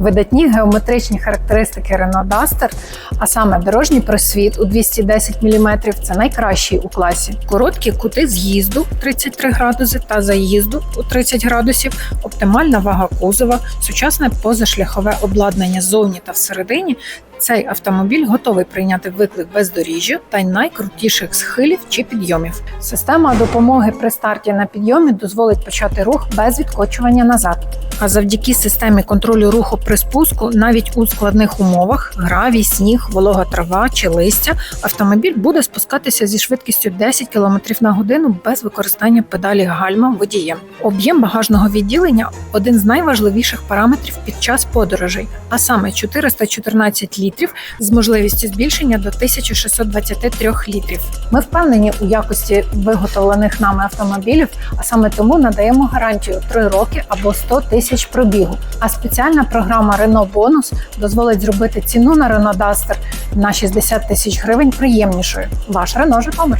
Видатні геометричні характеристики Renault Duster, а саме дорожній просвіт у 210 мм – це найкращий у класі. Короткі кути з'їзду 33 градуси та заїзду у 30 градусів, оптимальна вага кузова, сучасне позашляхове обладнання ззовні та всередині. Цей автомобіль готовий прийняти виклик бездоріжжя та й найкрутіших схилів чи підйомів. Система допомоги при старті на підйомі дозволить почати рух без відкочування назад. А завдяки системі контролю руху при спуску, навіть у складних умовах гравій, сніг, волога трава чи листя, автомобіль буде спускатися зі швидкістю 10 км на годину без використання педалі гальма водієм. Об'єм багажного відділення один з найважливіших параметрів під час подорожей, а саме 414 літрів з можливістю збільшення до 1623 літрів. Ми впевнені у якості виготовлених нами автомобілів, а саме тому надаємо гарантію 3 роки або 100 тисяч пробігу. А спеціальна програма Renault Бонус дозволить зробити ціну на Рено Дастер на 60 тисяч гривень приємнішою. Ваш Рено Житомир.